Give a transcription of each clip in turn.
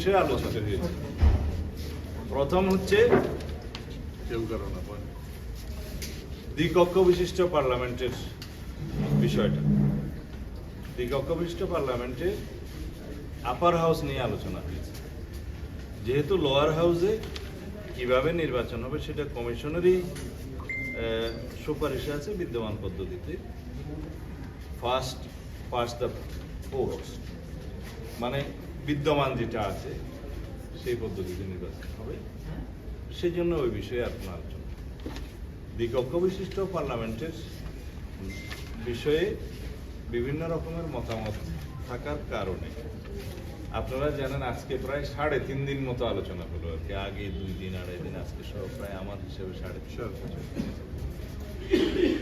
বিষয়ে আলোচিত হয়েছে। প্রথম হচ্ছে। দ্বিকক্ষ বিশিষ্ট পার্লামেন্টের বিষয়টা। দ্বিকক্ষ বিশিষ্ট পার্লামেন্টে আপার হাউস নিয়ে আলোচনা হয়েছে। যেহেতু লোয়ার হাউসে কীভাবে নির্বাচন হবে সেটা কমিশনেরই সুপারিশে আছে বিদ্যমান পদ্ধতিতে। ফার্স্ট ফার্স্ট দ্য পোস্ট মানে বিদ্যমান যেটা আছে, সেই পদ্ধতিতে নির্বাচন হবে। সেই জন্য ওই বিষয়ে আপনার আলোচনা। দ্বিকক্ষ বিশিষ্ট পার্লামেন্টের বিষয়ে বিভিন্ন রকমের মতামত থাকার কারণে আপনারা জানেন আজকে প্রায় সাড়ে তিন দিন মতো আলোচনা হলো আর কি। আগে দুই দিন, আড়াই দিন, আজকে সহ প্রায় আমার হিসেবে সাড়ে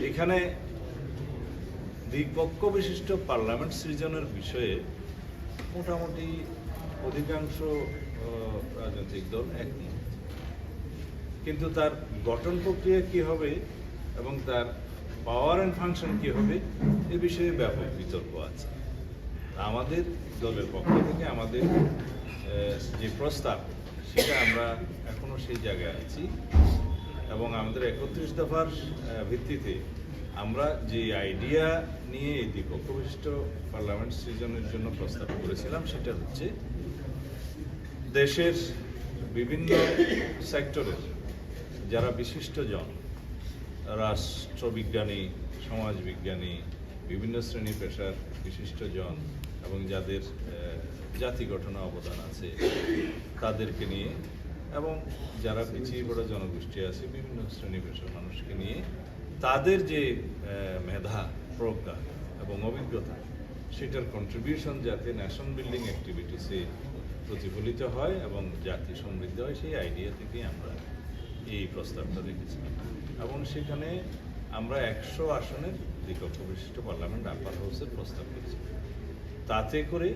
এখানে দ্বিপক্ষ বিশিষ্ট পার্লামেন্ট সৃজনের বিষয়ে মোটামুটি অধিকাংশ রাজনৈতিক দল একমত কিন্তু তার গঠন প্রক্রিয়া কি হবে এবং তার পাওয়ার অ্যান্ড ফাংশন কি হবে, এ বিষয়ে ব্যাপক বিতর্ক আছে। আমাদের দলের পক্ষ থেকে আমাদের যে প্রস্তাব, সেটা আমরা এখনও সেই জায়গায় আছি এবং আমাদের একত্রিশ দফার ভিত্তিতে আমরা যে আইডিয়া নিয়ে এই দ্বিপক্ষ বিশিষ্ট পার্লামেন্ট সৃজনের জন্য প্রস্তাব করেছিলাম, সেটা হচ্ছে দেশের বিভিন্ন সেক্টরের যারা বিশিষ্টজন, রাষ্ট্রবিজ্ঞানী, সমাজবিজ্ঞানী, বিভিন্ন শ্রেণি পেশার বিশিষ্টজন এবং যাদের জাতি গঠনে অবদান আছে, তাদেরকে নিয়ে এবং যারা পিছিয়ে পড়া জনগোষ্ঠী আছে, বিভিন্ন শ্রেণি পেশার মানুষকে নিয়ে তাদের যে মেধা, প্রজ্ঞা এবং অভিজ্ঞতা, সেটার কন্ট্রিবিউশন যাতে ন্যাশন বিল্ডিং অ্যাক্টিভিটিসে প্রতিফলিত হয় এবং জাতি সমৃদ্ধ হয়, সেই আইডিয়া থেকেই আমরা এই প্রস্তাবটা রেখেছিলাম এবং সেখানে আমরা একশো আসনের বিকল্প বিশিষ্ট পার্লামেন্ট আপার হাউসের প্রস্তাব করেছি। তাতে করে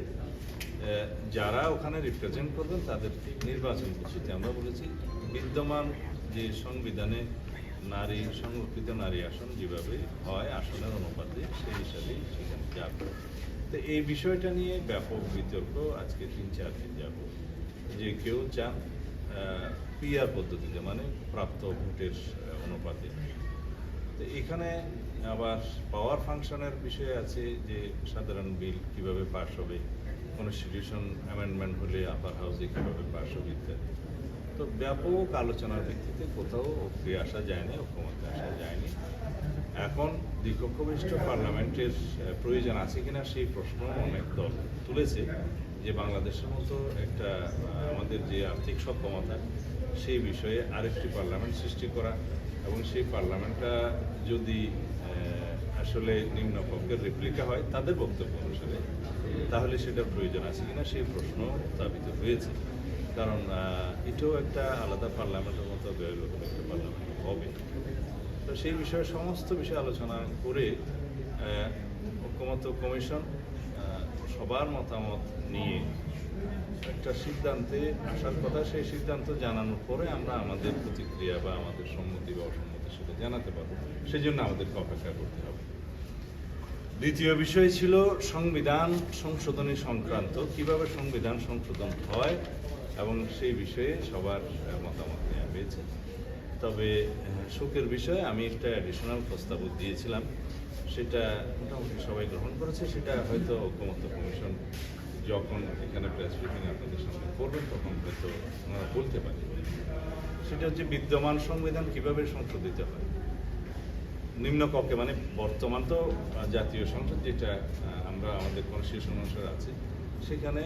যারা ওখানে রিপ্রেজেন্ট করবেন, তাদের নির্বাচন পদ্ধতি আমরা বলেছি, বিদ্যমান যে সংবিধানে নারী সংরক্ষিত নারী আসন যেভাবে হয়, আসনের অনুপাতে সেই হিসাবেই সেখানে যাবে। তো এই বিষয়টা নিয়ে ব্যাপক বিতর্ক আজকে তিন চার দিন যাব। যে কেউ চান পিআর পদ্ধতিতে মানে প্রাপ্ত ভোটের অনুপাতে তো এখানে আবার পাওয়ার ফাংশনের বিষয় আছে যে সাধারণ বিল কীভাবে পাশ হবে, কনস্টিটিউশন অ্যামেন্ডমেন্ট হলে আপার হাউসে কীভাবে পাশ হবে ইত্যাদি। ব্যাপক আলোচনার ভিত্তিতে কোথাও ফিরে আসা যায়নি ঐক্যমতে আসা যায়নি। এখন দ্বিকক্ষবিষ্ট পার্লামেন্টের প্রয়োজন আছে কিনা সেই প্রশ্ন অনেক দল তুলেছে যে বাংলাদেশের মতো একটা আমাদের যে আর্থিক সক্ষমতা, সেই বিষয়ে আরেকটি পার্লামেন্ট সৃষ্টি করা এবং সেই পার্লামেন্টটা যদি আসলে নিম্ন কক্ষের রেপ্লিকা হয়, তাদের বক্তব্য অনুসারে, তাহলে সেটার প্রয়োজন আছে কিনা সেই প্রশ্ন উত্থাপিত হয়েছে। কারণ এটাও একটা আলাদা পার্লামেন্টের মতো ব্যয়বহুল একটা পার্লামেন্ট হবে। তো সেই বিষয়ে সমস্ত বিষয়ে আলোচনা করে আহ, ঐক্যমত্য কমিশন সবার মতামত নিয়ে একটা সিদ্ধান্তে আসার কথা সেই সিদ্ধান্ত জানানোর পরে আমরা আমাদের প্রতিক্রিয়া বা আমাদের সম্মতি বা অসম্মতি সেটা জানাতে পারব। সেই জন্য আমাদেরকে অপেক্ষা করতে হবে। দ্বিতীয় বিষয় ছিল সংবিধান সংশোধনী সংক্রান্ত। কীভাবে সংবিধান সংশোধন হয়? এবং সেই বিষয়ে সবার মতামত নেওয়া হয়েছে। তবে শোকের বিষয়ে আমি একটা অ্যাডিশনাল প্রস্তাবও দিয়েছিলাম। সেটা মোটামুটি সবাই গ্রহণ করেছে। সেটা হয়তো ঐক্যমত্য কমিশন যখন এখানে প্রেস ব্রিফিং আপনাদের সামনে করবেন তখন হয়তো ওনারা বলতে পারে। সেটা হচ্ছে বিদ্যমান সংবিধান কীভাবে সংশোধিত হয়? নিম্ন কক্ষে মানে বর্তমান তো জাতীয় সংসদ, যেটা আমরা আমাদের কনস্টিটিউশন অনুসারে আছে, সেখানে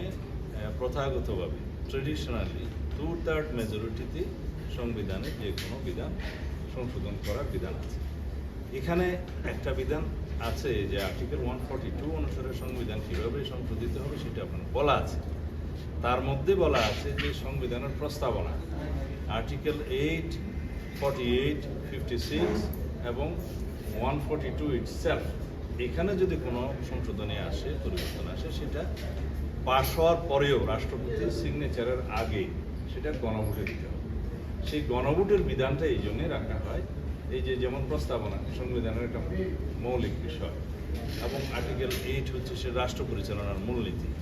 প্রথাগতভাবে ট্রেডিশনালি টু থার্ড মেজরিটিতে সংবিধানে যে কোনো বিধান সংশোধন করার বিধান আছে। এখানে একটা বিধান আছে যে আর্টিকেল ওয়ান ফর্টি টু অনুসারে সংবিধান কীভাবে সংশোধিত হবে সেটা আপনার বলা আছে। তার মধ্যে বলা আছে যে সংবিধানের প্রস্তাবনা, article eight forty eight fifty six এবং ওয়ান ফর্টি টু ইটসেলফ এখানে যদি কোনো সংশোধনী আসে, পরিবর্তন আসে, সেটা পাশ হওয়ার পরেও রাষ্ট্রপতির সিগনেচারের আগে সেটা গণভোটে দিতে হবে। সেই গণভোটের বিধানটা এই জন্যে রাখা হয়। এই যে যেমন প্রস্তাবনা, সংবিধানের একটা মৌলিক বিষয় এবং আর্টিকেল এইট হচ্ছে সে রাষ্ট্র পরিচালনার মূলনীতি।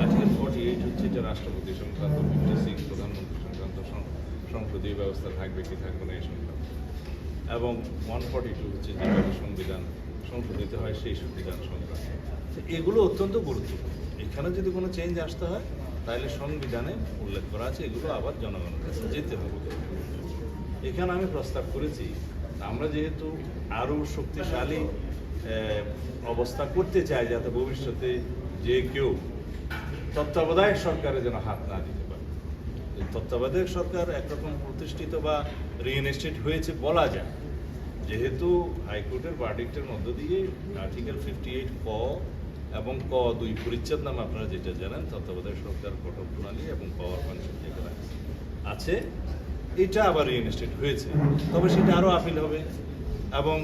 আর্টিকেল ফর্টি এইট হচ্ছে এটা রাষ্ট্রপতি সংক্রান্ত ফিফটি সিক্স প্রধানমন্ত্রী সংক্রান্ত সং- সংসদীয় ব্যবস্থা থাকবে কি থাকবে না এই সংক্রান্ত। এবং ওয়ান ফর্টি টু হচ্ছে যেভাবে সংবিধান সংশোধিত হয় সেই সংবিধান সংক্রান্ত। এগুলো অত্যন্ত গুরুত্বপূর্ণ। এখানে যদি কোনো চেঞ্জ আসতে হয়, তাহলে সংবিধানে উল্লেখ করা আছে, এগুলো আবার জনগণের কাছে যেতে হবে। এখানে আমি প্রস্তাব করেছি, আমরা যেহেতু আরও শক্তিশালী অবস্থা করতে চাই যাতে ভবিষ্যতে যে কেউ তত্ত্বাবধায়ক সরকারে যেন হাত না দিতে পারে। তত্ত্বাবধায়ক সরকার একরকম প্রতিষ্ঠিত বা রিইনস্টেট হয়েছে বলা যায়। যেহেতু হাইকোর্টের ভার্ডিক্টের মধ্য দিয়ে আর্টিকেল ফিফটি এইট ক এবং ক দুই পরিচ্ছেদ নামে আপনারা যেটা জানেন, তত্ত্বাবধায়ক সরকার, কঠোর প্রণালী এবং পাওয়ার ফাংশন যেগুলো আছে। এটা আবার রিইনস্টেট হয়েছে। তবে সেটা আরও আপিল হবে। এবং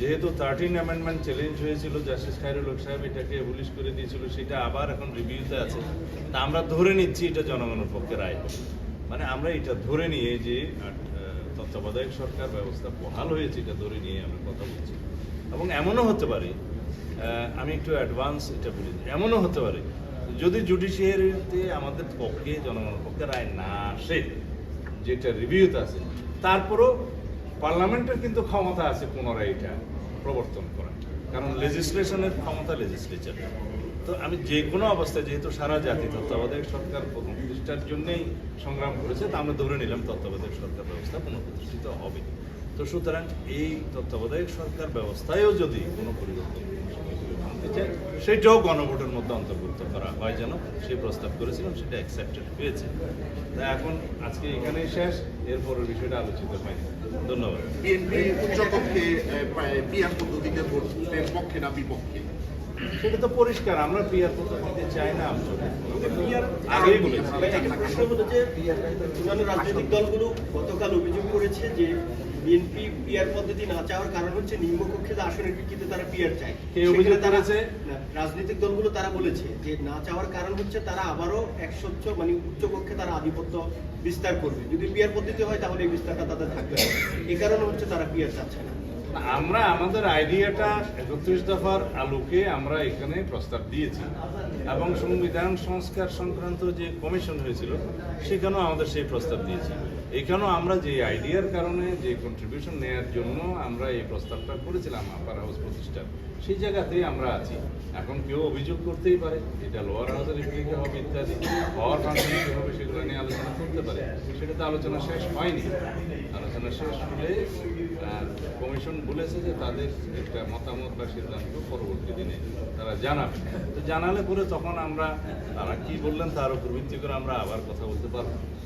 যেহেতু থার্টিন অ্যামেন্ডমেন্ট চ্যালেঞ্জ হয়েছিল জাস্টিস খায়রুল হক সাহেব এটাকে এবলিশ করে দিয়েছিল, সেটা আবার এখন রিভিউতে আছে। তা আমরা ধরে নিচ্ছি এটা জনগণের পক্ষে রায় মানে আমরা এটা ধরে নিয়ে যে তত্ত্বাবধায়ক সরকার ব্যবস্থা বহাল হয়েছে, এটা ধরে নিয়ে আমরা কথা বলছি। এবং এমনও হতে পারে আমি একটু অ্যাডভান্স এটা বলি এমনও হতে পারে, যদি জুডিশিয়ারিতে আমাদের পক্ষে, জনগণের পক্ষে রায় না আসে, যেটা রিভিউতে আছে, তারপরও পার্লামেন্টের কিন্তু ক্ষমতা আছে পুনরায় এটা প্রবর্তন করা কারণ লেজিসলেশনের ক্ষমতা লেজিসলেচার তো আমি যে কোনো অবস্থায়, যেহেতু সারা জাতি তত্ত্বাবধায়ক সরকার প্রতিষ্ঠার জন্যই সংগ্রাম করেছে, তা আমরা ধরে নিলাম তত্ত্বাবধায়ক সরকার ব্যবস্থা পুনঃপ্রতিষ্ঠিত হবে। তো সুতরাং এই তত্ত্বাবধায়ক সরকার ব্যবস্থায়ও যদি কোনো পরিবর্তন আনতে চায় সেটাও গণভোটের মধ্যে অন্তর্ভুক্ত করা হয় যেন সেই প্রস্তাব করেছিলাম সেটা অ্যাকসেপ্টেড হয়েছে। তা এখন আজকে এখানেই শেষ এরপরের বিষয়টা আলোচিত হয়নি ধন্যবাদ। বিএনপি উচ্চকক্ষে পিয়ার পদ্ধতিতে ভোটের পক্ষে না বিপক্ষে? সেটা তো পরিষ্কার আমরা পিয়ার পদ্ধতিতে চাই না আমচলে আগেই বলেছি। প্রশ্ন হলো যে রাজনৈতিক দলগুলো গতকাল অভিযোগ করেছে যে বিএনপি পিআর পদ্ধতি না চাওয়ার কারণ হচ্ছে নিম্নকক্ষে যে আসনের ভিত্তিতে তারা পিআর চায়। অভিযোগ তারা রাজনৈতিক দলগুলো তারা বলেছে যে না চাওয়ার কারণ হচ্ছে তারা আবারও একশোচ্চ মানে উচ্চকক্ষে তারা আধিপত্য বিস্তার করবে। যদি পিআর পদ্ধতি হয় তাহলে এই বিস্তারটা তাদের থাকবে না এই কারণে হচ্ছে তারা পিআর চাচ্ছে না। আমরা আমাদের আইডিয়াটা একত্রিশ দফার আলোকে আমরা এখানে প্রস্তাব দিয়েছি এবং সংবিধান সংস্কার সংক্রান্ত যে কমিশন হয়েছিল সেখানেও আমাদের সেই প্রস্তাব দিয়েছি। এখানেও আমরা যে আইডিয়ার কারণে যে কন্ট্রিবিউশন নেওয়ার জন্য আমরা এই প্রস্তাবটা করেছিলাম আপার হাউস প্রতিষ্ঠা সেই জায়গাতেই আমরা আছি। এখন কেউ অভিযোগ করতেই পারে এটা লোয়ার হাউসের রিপ্লিকে হবে ইত্যাদি পাওয়ার ফাংশন হবে, সেগুলো নিয়ে আলোচনা করতে পারে। সেটা তো আলোচনা শেষ হয়নি। আলোচনা শেষ হলে কমিশন বলেছে যে তাদের একটা মতামত বা সিদ্ধান্ত পরবর্তী দিনে তারা জানাবে। তো জানালে পরে তখন আমরা তারা কি বললেন তার উপর ভিত্তি করে আমরা আবার কথা বলতে পারব।